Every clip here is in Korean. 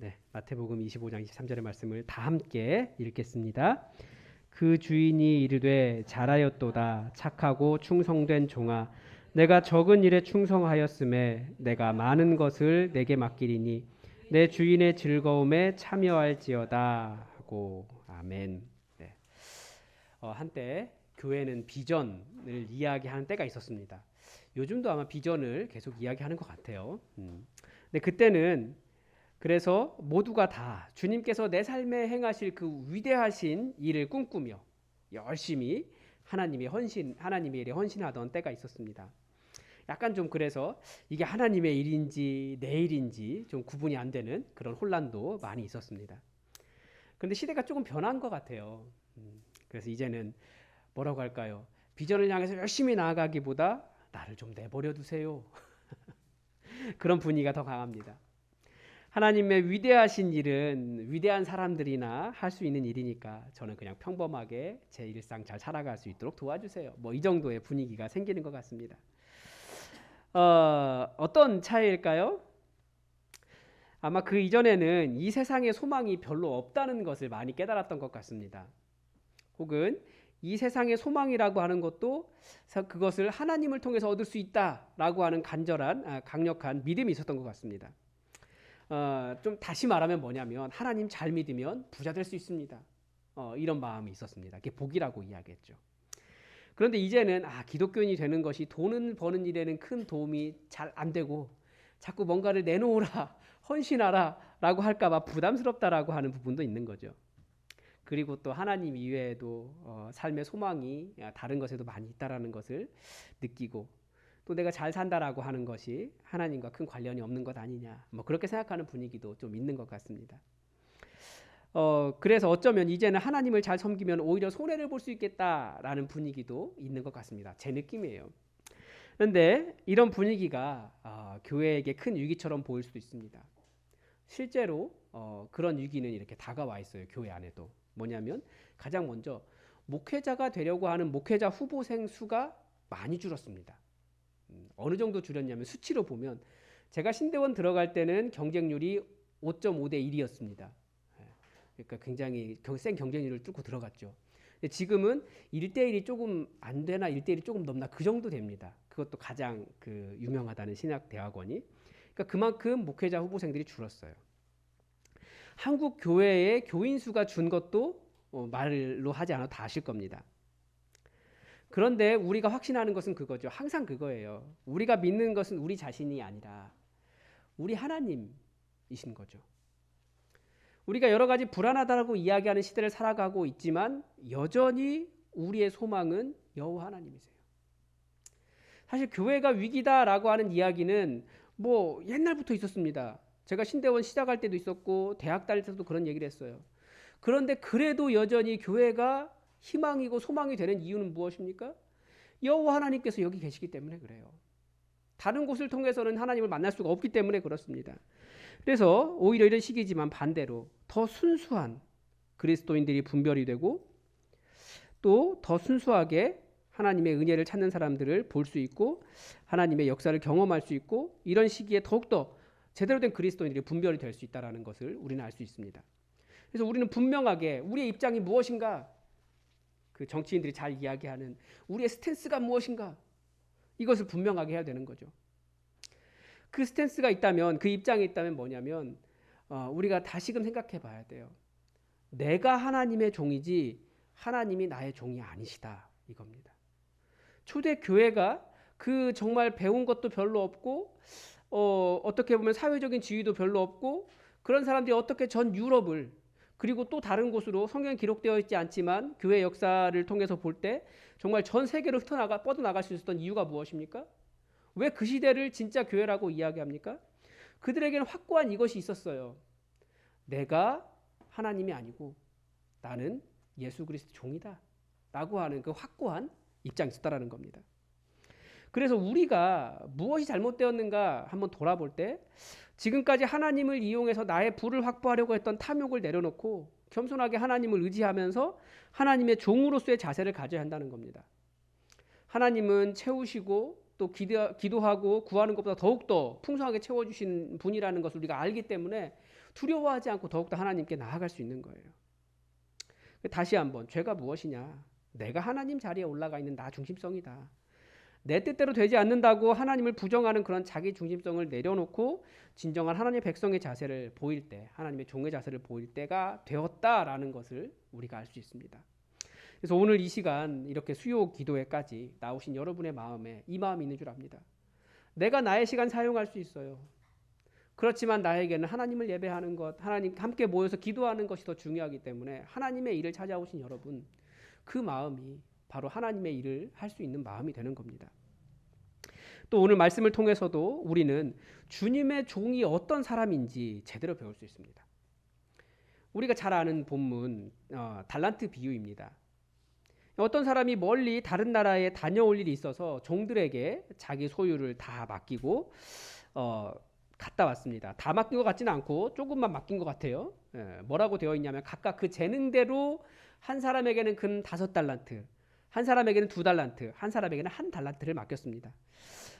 네, 마태복음 25장 23절의 말씀을 다 함께 읽겠습니다. 그 주인이 이르되 잘하였도다 착하고 충성된 종아 내가 적은 일에 충성하였음에 내가 많은 것을 내게 맡기리니 내 주인의 즐거움에 참여할지어다 하고 아멘. 네. 어, 한때 교회는 비전을 이야기하는 때가 있었습니다. 요즘도 아마 비전을 계속 이야기하는 것 같아요. 음. 근데 그때는 그래서 모두가 다 주님께서 내 삶에 행하실 그 위대하신 일을 꿈꾸며 열심히 하나님의 헌신, 하나님의 일에 헌신하던 때가 있었습니다. 약간 좀 그래서 이게 하나님의 일인지 내 일인지 좀 구분이 안 되는 그런 혼란도 많이 있었습니다. 그런데 시대가 조금 변한 것 같아요. 음, 그래서 이제는 뭐라고 할까요? 비전을 향해서 열심히 나아가기보다 나를 좀 내버려 두세요. 그런 분위기가 더 강합니다. 하나님의 위대하신 일은 위대한 사람들이나 할 수 있는 일이니까 저는 그냥 평범하게 제 일상 잘 살아갈 수 있도록 도와주세요. 뭐 이 정도의 분위기가 생기는 것 같습니다. 어, 어떤 차이일까요? 아마 그 이전에는 이 세상에 소망이 별로 없다는 것을 많이 깨달았던 것 같습니다. 혹은 이 세상의 소망이라고 하는 것도 그것을 하나님을 통해서 얻을 수 있다라고 하는 간절한 아, 강력한 믿음이 있었던 것 같습니다. 어, 좀 다시 말하면 뭐냐면 하나님 잘 믿으면 부자 될 수 있습니다. 어, 이런 마음이 있었습니다. 그게 복이라고 이야기했죠. 그런데 이제는 아 기독교인이 되는 것이 돈을 버는 일에는 큰 도움이 잘 안 되고 자꾸 뭔가를 내놓으라 헌신하라라고 할까봐 부담스럽다라고 하는 부분도 있는 거죠. 그리고 또 하나님 이외에도 어, 삶의 소망이 다른 것에도 많이 있다라는 것을 느끼고 또 내가 잘 산다라고 하는 것이 하나님과 큰 관련이 없는 것 아니냐 뭐 그렇게 생각하는 분위기도 좀 있는 것 같습니다. 어, 그래서 어쩌면 이제는 하나님을 잘 섬기면 오히려 손해를 볼 수 있겠다라는 분위기도 있는 것 같습니다. 제 느낌이에요. 그런데 이런 분위기가 어, 교회에게 큰 위기처럼 보일 수도 있습니다. 실제로 어, 그런 위기는 이렇게 다가와 있어요. 교회 안에도. 뭐냐면 가장 먼저 목회자가 되려고 하는 목회자 후보생 수가 많이 줄었습니다. 음, 어느 정도 줄였냐면 수치로 보면 제가 신대원 들어갈 때는 경쟁률이 5.5대 1이었습니다. 그러니까 굉장히 센 경쟁률을 뚫고 들어갔죠. 지금은 1대1이 조금 안 되나 1대1이 조금 넘나 그 정도 됩니다. 그것도 가장 그 유명하다는 신학 대학원이. 그러니까 그만큼 목회자 후보생들이 줄었어요. 한국 교회의 교인 수가 준 것도 어, 말로 하지 않아도 다 아실 겁니다. 그런데 우리가 확신하는 것은 그거죠. 항상 그거예요. 우리가 믿는 것은 우리 자신이 아니라 우리 하나님이신 거죠. 우리가 여러 가지 불안하다고 이야기하는 시대를 살아가고 있지만 여전히 우리의 소망은 여호와 하나님이세요. 사실 교회가 위기다라고 하는 이야기는 뭐 옛날부터 있었습니다. 제가 신대원 시작할 때도 있었고 대학 다닐 때도 그런 얘기를 했어요. 그런데 그래도 여전히 교회가 희망이고 소망이 되는 이유는 무엇입니까? 여호와 하나님께서 여기 계시기 때문에 그래요. 다른 곳을 통해서는 하나님을 만날 수가 없기 때문에 그렇습니다. 그래서 오히려 이런 시기지만 반대로 더 순수한 그리스도인들이 분별이 되고 또 더 순수하게 하나님의 은혜를 찾는 사람들을 볼 수 있고 하나님의 역사를 경험할 수 있고 이런 시기에 더욱더 제대로 된 그리스도인들이 분별이 될 수 있다라는 것을 우리는 알 수 있습니다. 그래서 우리는 분명하게 우리의 입장이 무엇인가 그 정치인들이 잘 이야기하는 우리의 스탠스가 무엇인가 이것을 분명하게 해야 되는 거죠. 그 스탠스가 있다면 그 입장이 있다면 뭐냐면 어, 우리가 다시금 생각해 봐야 돼요. 내가 하나님의 종이지 하나님이 나의 종이 아니시다 이겁니다. 초대 교회가 그 정말 배운 것도 별로 없고 어, 어떻게 보면 사회적인 지위도 별로 없고 그런 사람들이 어떻게 전 유럽을 그리고 또 다른 곳으로 성경 기록되어 있지 않지만 교회 역사를 통해서 볼 때 정말 전 세계로 흩어나가 뻗어나갈 수 있었던 이유가 무엇입니까? 왜 그 시대를 진짜 교회라고 이야기합니까? 그들에게는 확고한 이것이 있었어요. 내가 하나님이 아니고 나는 예수 그리스도 종이다. 라고 하는 그 확고한 입장이 있었다라는 겁니다. 그래서 우리가 무엇이 잘못되었는가 한번 돌아볼 때 지금까지 하나님을 이용해서 나의 부를 확보하려고 했던 탐욕을 내려놓고 겸손하게 하나님을 의지하면서 하나님의 종으로서의 자세를 가져야 한다는 겁니다. 하나님은 채우시고 또 기도, 기도하고 구하는 것보다 더욱더 풍성하게 채워주신 분이라는 것을 우리가 알기 때문에 두려워하지 않고 더욱더 하나님께 나아갈 수 있는 거예요. 다시 한번 죄가 무엇이냐? 내가 하나님 자리에 올라가 있는 나 중심성이다. 내 뜻대로 되지 않는다고 하나님을 부정하는 그런 자기 중심성을 내려놓고 진정한 하나님의 백성의 자세를 보일 때, 하나님의 종의 자세를 보일 때가 되었다라는 것을 우리가 알 수 있습니다. 그래서 오늘 이 시간 이렇게 수요 기도회까지 나오신 여러분의 마음에 이 마음이 있는 줄 압니다. 내가 나의 시간 사용할 수 있어요. 그렇지만 나에게는 하나님을 예배하는 것, 하나님 함께 모여서 기도하는 것이 더 중요하기 때문에 하나님의 일을 찾아오신 여러분, 그 마음이 바로 하나님의 일을 할 수 있는 마음이 되는 겁니다. 또 오늘 말씀을 통해서도 우리는 주님의 종이 어떤 사람인지 제대로 배울 수 있습니다. 우리가 잘 아는 본문 어, 달란트 비유입니다. 어떤 사람이 멀리 다른 나라에 다녀올 일이 있어서 종들에게 자기 소유를 다 맡기고 어, 갔다 왔습니다. 다 맡긴 것 같지는 않고 조금만 맡긴 것 같아요. 예, 뭐라고 되어 있냐면 각각 그 재능대로 한 사람에게는 근 다섯 달란트, 한 사람에게는 두 달란트, 한 사람에게는 한 달란트를 맡겼습니다.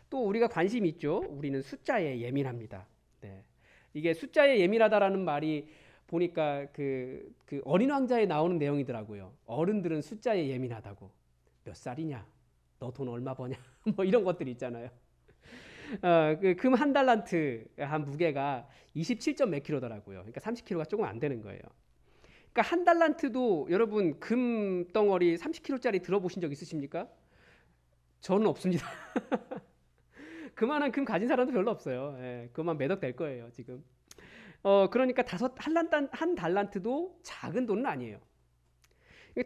또 우리가 관심 있죠. 우리는 숫자에 예민합니다. 네. 이게 숫자에 예민하다라는 말이 보니까 그, 그 어린 왕자에 나오는 내용이더라고요. 어른들은 숫자에 예민하다고. 몇 살이냐? 너 돈 얼마 버냐? 뭐 이런 것들 있잖아요. 어, 그 금 한 달란트 한 무게가 27점 몇 킬로더라고요. 그러니까 30킬로가 조금 안 되는 거예요. 그러니까 한 달란트도 여러분 금 덩어리 30킬로짜리 들어보신 적 있으십니까? 저는 없습니다. 그만한 금 가진 사람도 별로 없어요. 예, 그만 매덕 될 거예요 지금. 어 그러니까 다섯 한, 한 달란트도 작은 돈은 아니에요.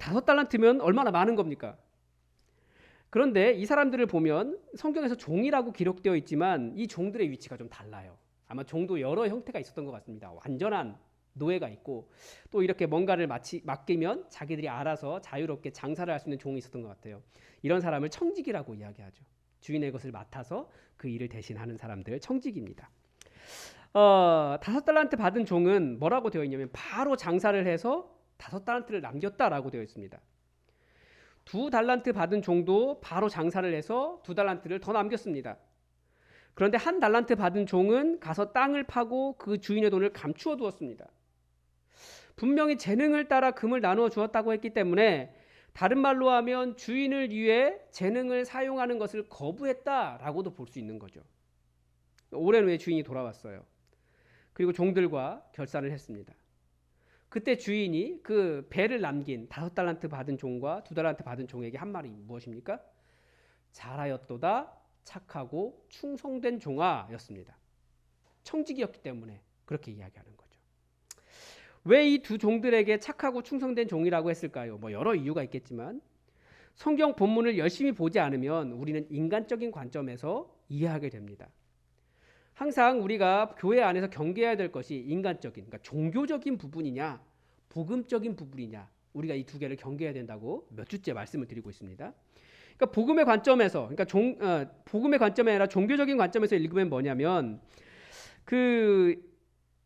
다섯 달란트면 얼마나 많은 겁니까? 그런데 이 사람들을 보면 성경에서 종이라고 기록되어 있지만 이 종들의 위치가 좀 달라요. 아마 종도 여러 형태가 있었던 것 같습니다. 완전한 노예가 있고 또 이렇게 뭔가를 마치, 맡기면 자기들이 알아서 자유롭게 장사를 할 수 있는 종이 있었던 것 같아요. 이런 사람을 청직이라고 이야기하죠. 주인의 것을 맡아서 그 일을 대신하는 사람들 청직입니다. 어, 다섯 달란트 받은 종은 뭐라고 되어 있냐면 바로 장사를 해서 다섯 달란트를 남겼다라고 되어 있습니다. 두 달란트 받은 종도 바로 장사를 해서 두 달란트를 더 남겼습니다. 그런데 한 달란트 받은 종은 가서 땅을 파고 그 주인의 돈을 감추어 두었습니다. 분명히 재능을 따라 금을 나누어 주었다고 했기 때문에 다른 말로 하면 주인을 위해 재능을 사용하는 것을 거부했다라고도 볼 수 있는 거죠. 오랜 후에 주인이 돌아왔어요. 그리고 종들과 결산을 했습니다. 그때 주인이 그 배를 남긴 다섯 달란트 받은 종과 두 달란트 받은 종에게 한 말이 무엇입니까? 잘하였도다 착하고 충성된 종아였습니다. 청직이었기 때문에 그렇게 이야기하는 거죠. 왜 이 두 종들에게 착하고 충성된 종이라고 했을까요? 뭐 여러 이유가 있겠지만 성경 본문을 열심히 보지 않으면 우리는 인간적인 관점에서 이해하게 됩니다. 항상 우리가 교회 안에서 경계해야 될 것이 인간적인, 그러니까 종교적인 부분이냐, 복음적인 부분이냐, 우리가 이 두 개를 경계해야 된다고 몇 주째 말씀을 드리고 있습니다. 그러니까 복음의 관점에서, 그러니까 종, 어, 복음의 관점이 아니라 종교적인 관점에서 읽으면 뭐냐면 그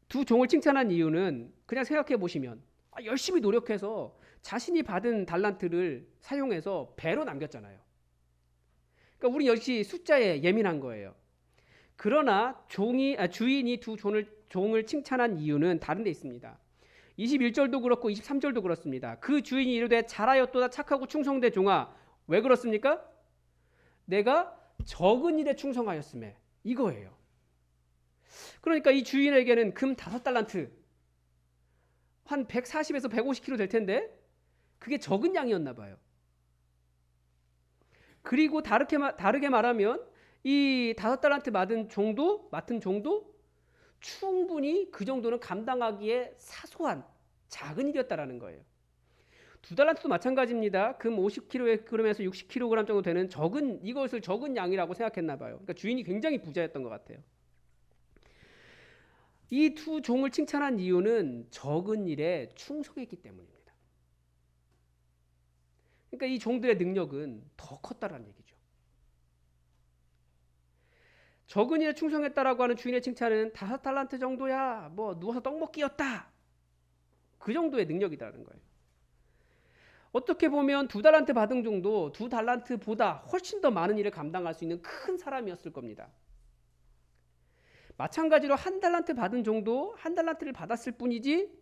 두 종을 칭찬한 이유는 그냥 생각해 보시면 아, 열심히 노력해서 자신이 받은 달란트를 사용해서 배로 남겼잖아요. 그러니까 우리 역시 숫자에 예민한 거예요. 그러나 종이 아, 주인이 두 종을 종을 칭찬한 이유는 다른 데 있습니다. 21절도 그렇고 23절도 그렇습니다. 그 주인이 이르되 잘하였도다 착하고 충성된 종아 왜 그렇습니까? 내가 적은 일에 충성하였음에 이거예요. 그러니까 이 주인에게는 금 다섯 달란트 한 140에서 150kg 될 텐데 그게 적은 양이었나 봐요. 그리고 다르게, 다르게 말하면 이 다섯 달란트 맡은 종도 맡은 종도 충분히 그 정도는 감당하기에 사소한 작은 일이었다라는 거예요. 두 달란트도 마찬가지입니다. 금 50kg에서 60kg 정도 되는 적은 이것을 적은 양이라고 생각했나 봐요. 그러니까 주인이 굉장히 부자였던 것 같아요. 이 두 종을 칭찬한 이유는 적은 일에 충성했기 때문입니다. 그러니까 이 종들의 능력은 더 컸다라는 얘기죠. 적은 일에 충성했다라고 하는 주인의 칭찬은 다섯 달란트 정도야. 뭐 누워서 떡 먹기였다. 그 정도의 능력이라는 거예요. 어떻게 보면 두 달란트 받은 정도 두 달란트보다 훨씬 더 많은 일을 감당할 수 있는 큰 사람이었을 겁니다. 마찬가지로 한 달란트 받은 정도 한 달란트를 받았을 뿐이지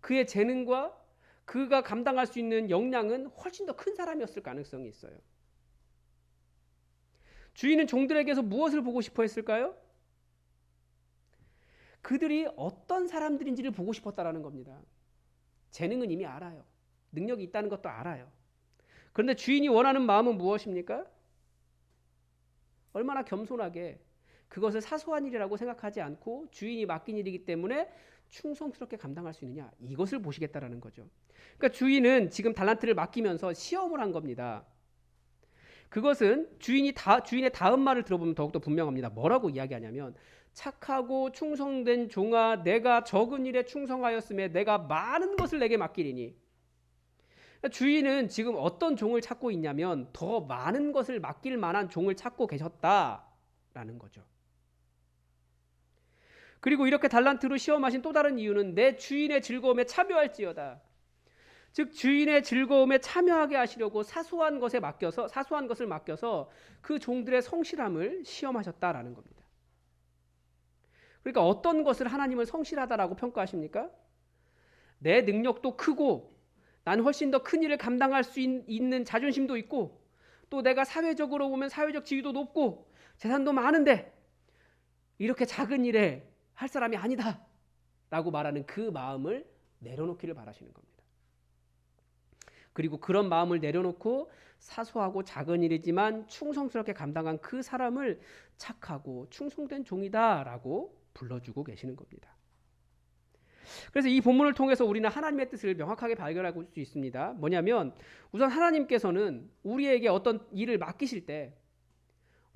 그의 재능과 그가 감당할 수 있는 역량은 훨씬 더 큰 사람이었을 가능성이 있어요. 주인은 종들에게서 무엇을 보고 싶어 했을까요? 그들이 어떤 사람들인지를 보고 싶었다라는 겁니다. 재능은 이미 알아요. 능력이 있다는 것도 알아요. 그런데 주인이 원하는 마음은 무엇입니까? 얼마나 겸손하게 그것을 사소한 일이라고 생각하지 않고 주인이 맡긴 일이기 때문에 충성스럽게 감당할 수 있느냐 이것을 보시겠다라는 거죠. 그러니까 주인은 지금 달란트를 맡기면서 시험을 한 겁니다. 그것은 주인이 다 주인의 다음 말을 들어보면 더욱더 분명합니다. 뭐라고 이야기하냐면 착하고 충성된 종아 내가 적은 일에 충성하였음에 내가 많은 것을 내게 맡기리니 그러니까 주인은 지금 어떤 종을 찾고 있냐면 더 많은 것을 맡길 만한 종을 찾고 계셨다라는 거죠. 그리고 이렇게 달란트로 시험하신 또 다른 이유는 내 주인의 즐거움에 참여할지어다. 즉 주인의 즐거움에 참여하게 하시려고 사소한 것에 맡겨서 사소한 것을 맡겨서 그 종들의 성실함을 시험하셨다라는 겁니다. 그러니까 어떤 것을 하나님을 성실하다라고 평가하십니까? 내 능력도 크고 난 훨씬 더 큰 일을 감당할 수 있, 있는 자존심도 있고 또 내가 사회적으로 보면 사회적 지위도 높고 재산도 많은데 이렇게 작은 일에 할 사람이 아니다 라고 말하는 그 마음을 내려놓기를 바라시는 겁니다. 그리고 그런 마음을 내려놓고 사소하고 작은 일이지만 충성스럽게 감당한 그 사람을 착하고 충성된 종이다라고 불러주고 계시는 겁니다. 그래서 이 본문을 통해서 우리는 하나님의 뜻을 명확하게 발견할 수 있습니다. 뭐냐면 우선 하나님께서는 우리에게 어떤 일을 맡기실 때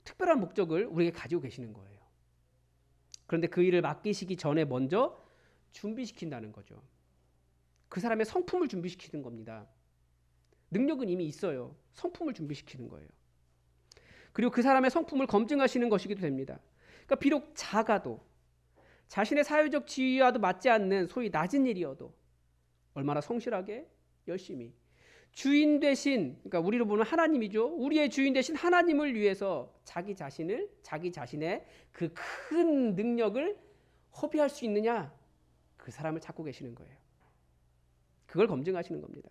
특별한 목적을 우리에게 가지고 계시는 거예요. 그런데 그 일을 맡기시기 전에 먼저 준비시킨다는 거죠. 그 사람의 성품을 준비시키는 겁니다. 능력은 이미 있어요. 성품을 준비시키는 거예요. 그리고 그 사람의 성품을 검증하시는 것이기도 됩니다. 그러니까 비록 작아도 자신의 사회적 지위와도 맞지 않는 소위 낮은 일이어도 얼마나 성실하게 열심히 주인 대신 그러니까 우리로 보면 하나님이죠. 우리의 주인 대신 하나님을 위해서 자기 자신을 자기 자신의 그 큰 능력을 허비할 수 있느냐 그 사람을 찾고 계시는 거예요. 그걸 검증하시는 겁니다.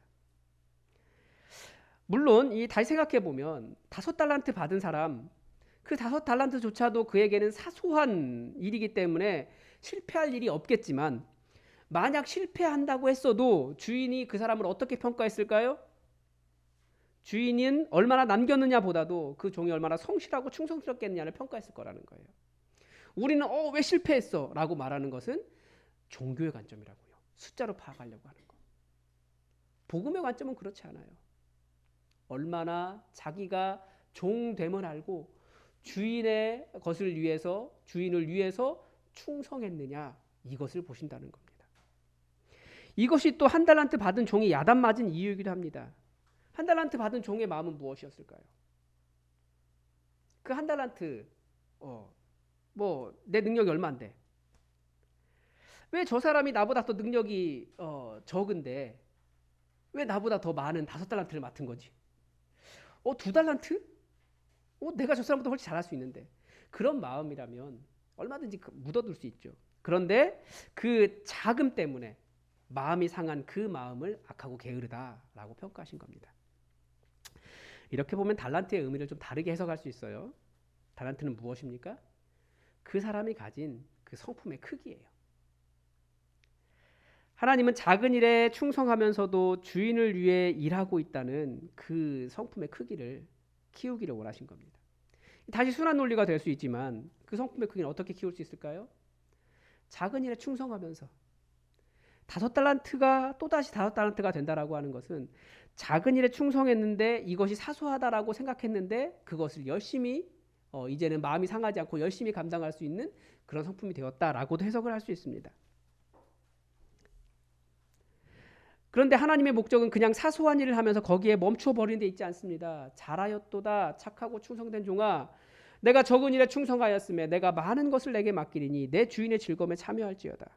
물론 이 다시 생각해 보면 다섯 달란트 받은 사람 그 다섯 달란트조차도 그에게는 사소한 일이기 때문에 실패할 일이 없겠지만 만약 실패한다고 했어도 주인이 그 사람을 어떻게 평가했을까요? 주인은 얼마나 남겼느냐 보다도 그 종이 얼마나 성실하고 충성스럽겠느냐를 평가했을 거라는 거예요. 우리는 어 왜 실패했어? 라고 말하는 것은 종교의 관점이라고요. 숫자로 파악하려고 하는 거. 복음의 관점은 그렇지 않아요. 얼마나 자기가 종됨을 알고 주인의 것을 위해서 주인을 위해서 충성했느냐 이것을 보신다는 겁니다. 이것이 또 한 달란트 받은 종이 야단 맞은 이유이기도 합니다. 한 달란트 받은 종의 마음은 무엇이었을까요? 그 한 달란트 어, 뭐 내 능력이 얼마인데 왜 저 사람이 나보다 더 능력이 어, 적은데 왜 나보다 더 많은 다섯 달란트를 맡은 거지? 어, 두 달란트? 어, 내가 저 사람보다 훨씬 잘할 수 있는데 그런 마음이라면 얼마든지 그 묻어둘 수 있죠. 그런데 그 자금 때문에 마음이 상한 그 마음을 악하고 게으르다라고 평가하신 겁니다. 이렇게 보면 달란트의 의미를 좀 다르게 해석할 수 있어요. 달란트는 무엇입니까? 그 사람이 가진 그 성품의 크기예요. 하나님은 작은 일에 충성하면서도 주인을 위해 일하고 있다는 그 성품의 크기를 키우기를 원하신 겁니다. 다시 순환 논리가 될 수 있지만 그 성품의 크기는 어떻게 키울 수 있을까요? 작은 일에 충성하면서 다섯 달란트가 또 다시 다섯 달란트가 된다라고 하는 것은 작은 일에 충성했는데 이것이 사소하다라고 생각했는데 그것을 열심히 어, 이제는 마음이 상하지 않고 열심히 감당할 수 있는 그런 성품이 되었다라고도 해석을 할 수 있습니다. 그런데 하나님의 목적은 그냥 사소한 일을 하면서 거기에 멈추어 버리는 데 있지 않습니다. 잘하였도다 착하고 충성된 종아 내가 적은 일에 충성하였음에 내가 많은 것을 내게 맡기리니 내 주인의 즐거움에 참여할지어다.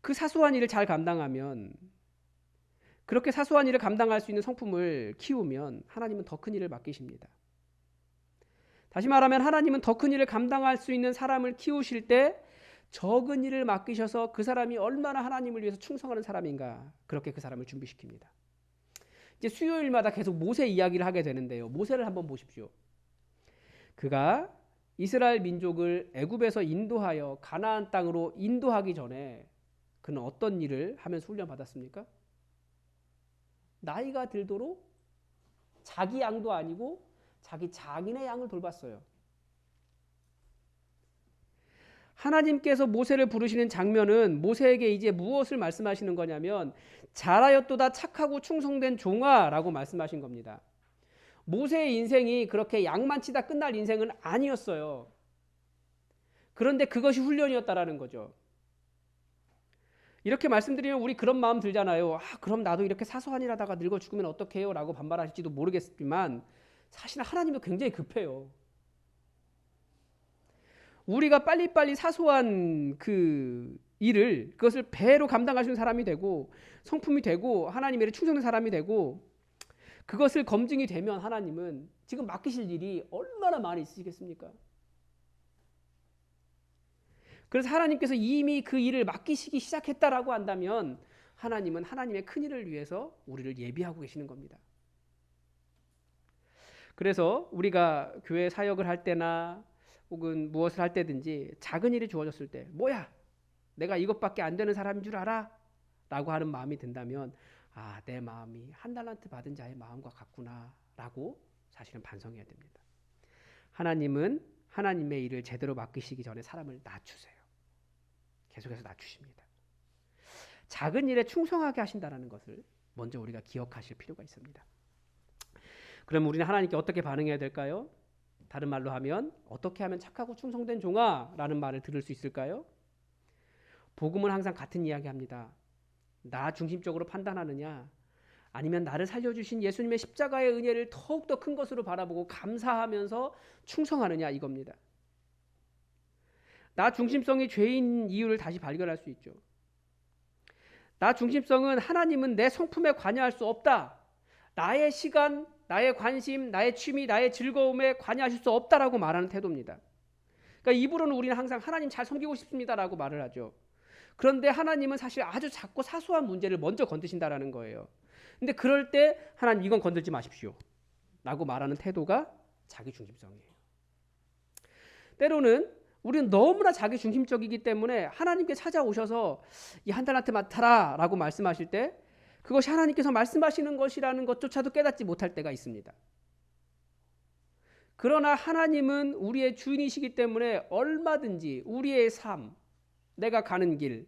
그 사소한 일을 잘 감당하면 그렇게 사소한 일을 감당할 수 있는 성품을 키우면 하나님은 더 큰 일을 맡기십니다. 다시 말하면 하나님은 더 큰 일을 감당할 수 있는 사람을 키우실 때 적은 일을 맡기셔서 그 사람이 얼마나 하나님을 위해서 충성하는 사람인가 그렇게 그 사람을 준비시킵니다. 이제 수요일마다 계속 모세 이야기를 하게 되는데요. 모세를 한번 보십시오. 그가 이스라엘 민족을 애굽에서 인도하여 가나안 땅으로 인도하기 전에 그는 어떤 일을 하면서 훈련 받았습니까? 나이가 들도록 자기 양도 아니고 자기 장인의 양을 돌봤어요. 하나님께서 모세를 부르시는 장면은 모세에게 이제 무엇을 말씀하시는 거냐면 잘하였도다 착하고 충성된 종아라고 말씀하신 겁니다. 모세의 인생이 그렇게 양만 치다 끝날 인생은 아니었어요. 그런데 그것이 훈련이었다라는 거죠. 이렇게 말씀드리면 우리 그런 마음 들잖아요. 아, 그럼 나도 이렇게 사소한 일 하다가 늙어 죽으면 어떡해요? 라고 반발하실지도 모르겠지만 사실은 하나님은 굉장히 급해요. 우리가 빨리빨리 사소한 그 일을 그것을 배로 감당할 수 있는 사람이 되고 성품이 되고 하나님의 충성된 사람이 되고 그것을 검증이 되면 하나님은 지금 맡기실 일이 얼마나 많이 있으시겠습니까? 그래서 하나님께서 이미 그 일을 맡기시기 시작했다라고 한다면 하나님은 하나님의 큰 일을 위해서 우리를 예비하고 계시는 겁니다. 그래서 우리가 교회 사역을 할 때나 혹은 무엇을 할 때든지 작은 일이 주어졌을 때 뭐야 내가 이것밖에 안 되는 사람인 줄 알아? 라고 하는 마음이 든다면 아, 내 마음이 한 달란트 받은 자의 마음과 같구나 라고 사실은 반성해야 됩니다. 하나님은 하나님의 일을 제대로 맡기시기 전에 사람을 낮추세요. 계속해서 낮추십니다. 작은 일에 충성하게 하신다는 것을 먼저 우리가 기억하실 필요가 있습니다. 그럼 우리는 하나님께 어떻게 반응해야 될까요? 다른 말로 하면 어떻게 하면 착하고 충성된 종아라는 말을 들을 수 있을까요? 복음은 항상 같은 이야기합니다. 나 중심적으로 판단하느냐 아니면 나를 살려주신 예수님의 십자가의 은혜를 더욱더 큰 것으로 바라보고 감사하면서 충성하느냐 이겁니다. 나 중심성이 죄인 이유를 다시 발견할 수 있죠. 나 중심성은 하나님은 내 성품에 관여할 수 없다. 나의 시간, 나의 관심, 나의 취미, 나의 즐거움에 관여하실 수 없다라고 말하는 태도입니다. 그러니까 입으로는 우리는 항상 하나님 잘 섬기고 싶습니다라고 말을 하죠. 그런데 하나님은 사실 아주 작고 사소한 문제를 먼저 건드신다라는 거예요. 근데 그럴 때 하나님 이건 건들지 마십시오. 라고 말하는 태도가 자기 중심성이에요. 때로는 우리는 너무나 자기 중심적이기 때문에 하나님께 찾아오셔서 이 한 달한테 맡아라라고 말씀하실 때 그것이 하나님께서 말씀하시는 것이라는 것조차도 깨닫지 못할 때가 있습니다. 그러나 하나님은 우리의 주인이시기 때문에 얼마든지 우리의 삶, 내가 가는 길,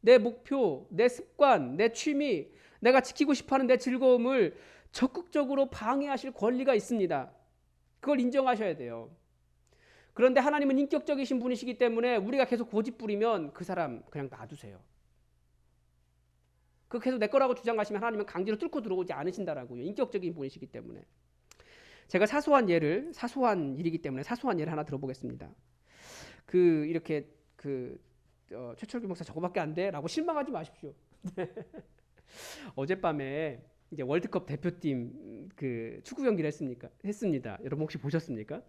내 목표, 내 습관, 내 취미, 내가 지키고 싶어 하는 내 즐거움을 적극적으로 방해하실 권리가 있습니다. 그걸 인정하셔야 돼요. 그런데 하나님은 인격적이신 분이시기 때문에 우리가 계속 고집 부리면 그 사람 그냥 놔두세요. 그 계속 내 거라고 주장하시면 하나님은 강제로 뚫고 들어오지 않으신다라고요. 인격적인 분이시기 때문에. 제가 사소한 예를 사소한 일이기 때문에 사소한 예를 하나 들어보겠습니다. 그 이렇게 그 어, 최철규 목사 저거밖에 안 돼라고 실망하지 마십시오. 어젯밤에 이제 월드컵 대표팀 그 축구 경기를 했습니까? 했습니다. 여러분 혹시 보셨습니까?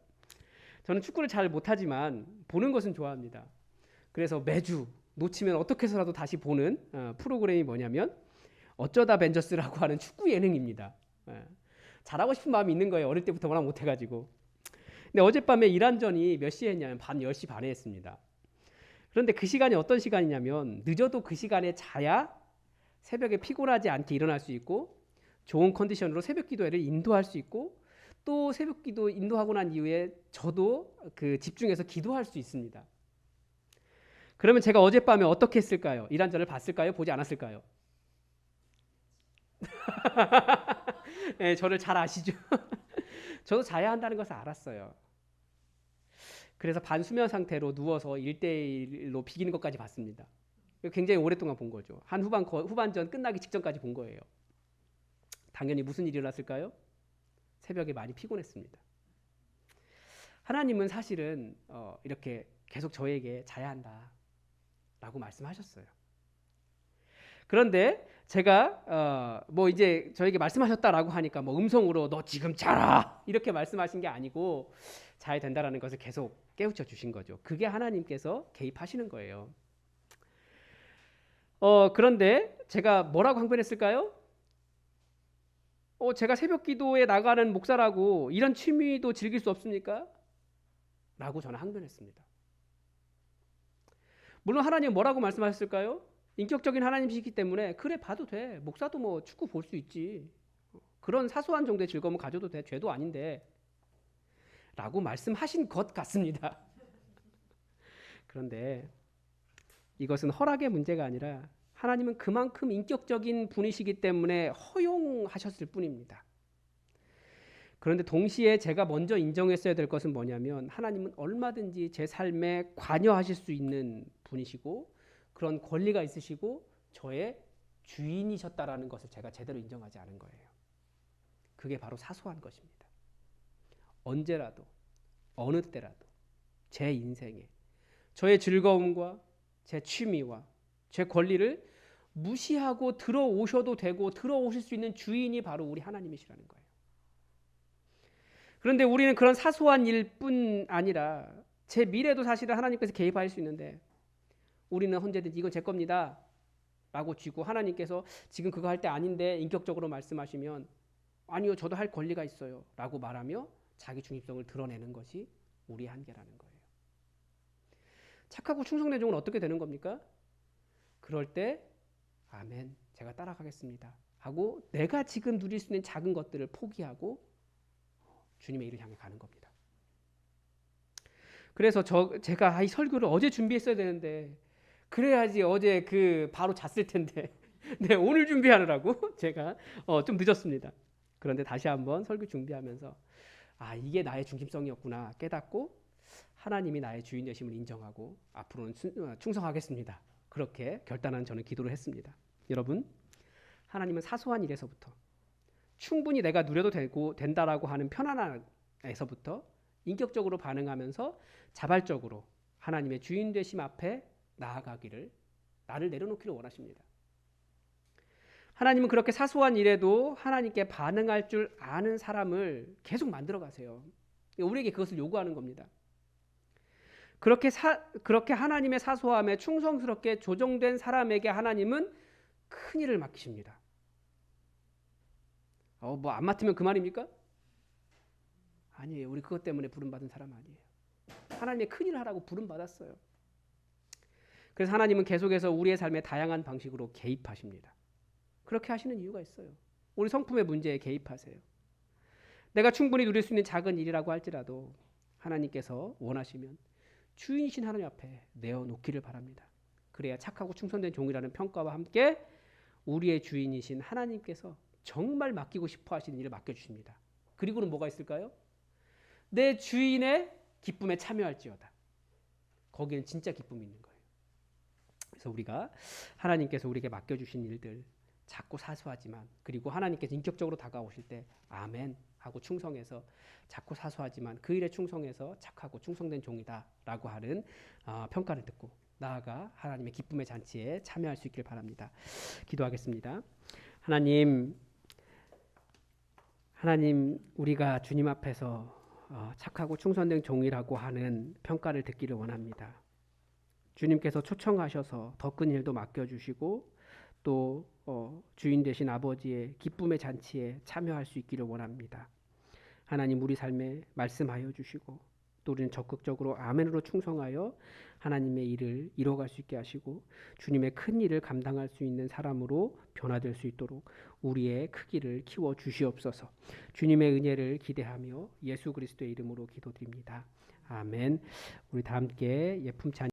저는 축구를 잘 못하지만 보는 것은 좋아합니다. 그래서 매주 놓치면 어떻게 해서라도 다시 보는 어, 프로그램이 뭐냐면 어쩌다 벤저스라고 하는 축구 예능입니다. 예. 잘하고 싶은 마음이 있는 거예요. 어릴 때부터 워낙 못해가지고. 근데 어젯밤에 이란전이 몇 시에 했냐면 밤 10시 반에 했습니다. 그런데 그 시간이 어떤 시간이냐면 늦어도 그 시간에 자야 새벽에 피곤하지 않게 일어날 수 있고 좋은 컨디션으로 새벽 기도회를 인도할 수 있고 또 새벽 기도 인도하고 난 이후에 저도 그 집중해서 기도할 수 있습니다. 그러면 제가 어젯밤에 어떻게 했을까요? 이란전을 봤을까요? 보지 않았을까요? 네, 저를 잘 아시죠? 저도 자야 한다는 것을 알았어요. 그래서 반수면 상태로 누워서 1대1로 비기는 것까지 봤습니다. 굉장히 오랫동안 본 거죠. 한 후반 후반전 끝나기 직전까지 본 거예요. 당연히 무슨 일이 일어났을까요? 새벽에 많이 피곤했습니다. 하나님은 사실은 어, 이렇게 계속 저에게 자야 한다. 라고 말씀하셨어요. 그런데 제가 어, 뭐 이제 저에게 말씀하셨다라고 하니까 뭐 음성으로 너 지금 자라 이렇게 말씀하신 게 아니고 잘 된다라는 것을 계속 깨우쳐 주신 거죠. 그게 하나님께서 개입하시는 거예요. 어 그런데 제가 뭐라고 항변했을까요? 어 제가 새벽 기도에 나가는 목사라고 이런 취미도 즐길 수 없습니까? 라고 저는 항변했습니다. 물론 하나님 뭐라고 말씀하셨을까요? 인격적인 하나님이시기 때문에 그래 봐도 돼. 목사도 뭐 축구 볼 수 있지. 그런 사소한 정도의 즐거움을 가져도 돼. 죄도 아닌데. 라고 말씀하신 것 같습니다. 그런데 이것은 허락의 문제가 아니라 하나님은 그만큼 인격적인 분이시기 때문에 허용하셨을 뿐입니다. 그런데 동시에 제가 먼저 인정했어야 될 것은 뭐냐면 하나님은 얼마든지 제 삶에 관여하실 수 있는 분이시고 그런 권리가 있으시고 저의 주인이셨다라는 것을 제가 제대로 인정하지 않은 거예요. 그게 바로 사소한 것입니다. 언제라도 어느 때라도 제 인생에 저의 즐거움과 제 취미와 제 권리를 무시하고 들어오셔도 되고 들어오실 수 있는 주인이 바로 우리 하나님이시라는 거예요. 그런데 우리는 그런 사소한 일뿐 아니라 제 미래도 사실은 하나님께서 개입할 수 있는데 우리는 언제든지 이건 제 겁니다. 라고 쥐고 하나님께서 지금 그거 할 때 아닌데 인격적으로 말씀하시면 아니요 저도 할 권리가 있어요 라고 말하며 자기 중립성을 드러내는 것이 우리의 한계라는 거예요. 착하고 충성된 종은 어떻게 되는 겁니까? 그럴 때 아멘 제가 따라가겠습니다 하고 내가 지금 누릴 수 있는 작은 것들을 포기하고 주님의 일을 향해 가는 겁니다. 그래서 저 제가 이 설교를 어제 준비했어야 되는데 그래야지 어제 그 바로 잤을 텐데 네 오늘 준비하느라고 제가 어, 좀 늦었습니다. 그런데 다시 한번 설교 준비하면서 아 이게 나의 중심성이었구나 깨닫고 하나님이 나의 주인 되심을 인정하고 앞으로는 어, 충성하겠습니다. 그렇게 결단한 저는 기도를 했습니다. 여러분 하나님은 사소한 일에서부터 충분히 내가 누려도 되고 된다라고 하는 편안함에서부터 인격적으로 반응하면서 자발적으로 하나님의 주인 되심 앞에 나아가기를 나를 내려놓기를 원하십니다. 하나님은 그렇게 사소한 일에도 하나님께 반응할 줄 아는 사람을 계속 만들어 가세요. 우리에게 그것을 요구하는 겁니다. 그렇게 사, 그렇게 하나님의 사소함에 충성스럽게 조정된 사람에게 하나님은 큰 일을 맡기십니다. 어, 뭐 안 맡으면 그만입니까? 아니에요. 우리 그것 때문에 부름 받은 사람 아니에요. 하나님의 큰 일을 하라고 부름 받았어요. 그래서 하나님은 계속해서 우리의 삶에 다양한 방식으로 개입하십니다. 그렇게 하시는 이유가 있어요. 우리 성품의 문제에 개입하세요. 내가 충분히 누릴 수 있는 작은 일이라고 할지라도 하나님께서 원하시면 주인이신 하나님 앞에 내어놓기를 바랍니다. 그래야 착하고 충성된 종이라는 평가와 함께 우리의 주인이신 하나님께서 정말 맡기고 싶어 하시는 일을 맡겨주십니다. 그리고는 뭐가 있을까요? 내 주인의 기쁨에 참여할지어다. 거기엔 진짜 기쁨이 있는 거예요. 그래서 우리가 하나님께서 우리에게 맡겨주신 일들 작고 사소하지만 그리고 하나님께서 인격적으로 다가오실 때 아멘 하고 충성해서 작고 사소하지만 그 일에 충성해서 착하고 충성된 종이다라고 하는 어, 평가를 듣고 나아가 하나님의 기쁨의 잔치에 참여할 수 있길 바랍니다. 기도하겠습니다. 하나님 하나님 우리가 주님 앞에서 어, 착하고 충성된 종이라고 하는 평가를 듣기를 원합니다. 주님께서 초청하셔서 더 큰 일도 맡겨주시고 또 어, 주인 되신 아버지의 기쁨의 잔치에 참여할 수 있기를 원합니다. 하나님 우리 삶에 말씀하여 주시고 또 우리는 적극적으로 아멘으로 충성하여 하나님의 일을 이뤄갈 수 있게 하시고 주님의 큰 일을 감당할 수 있는 사람으로 변화될 수 있도록 우리의 크기를 키워 주시옵소서. 주님의 은혜를 기대하며 예수 그리스도의 이름으로 기도드립니다. 아멘. 우리 다 함께 예품 찬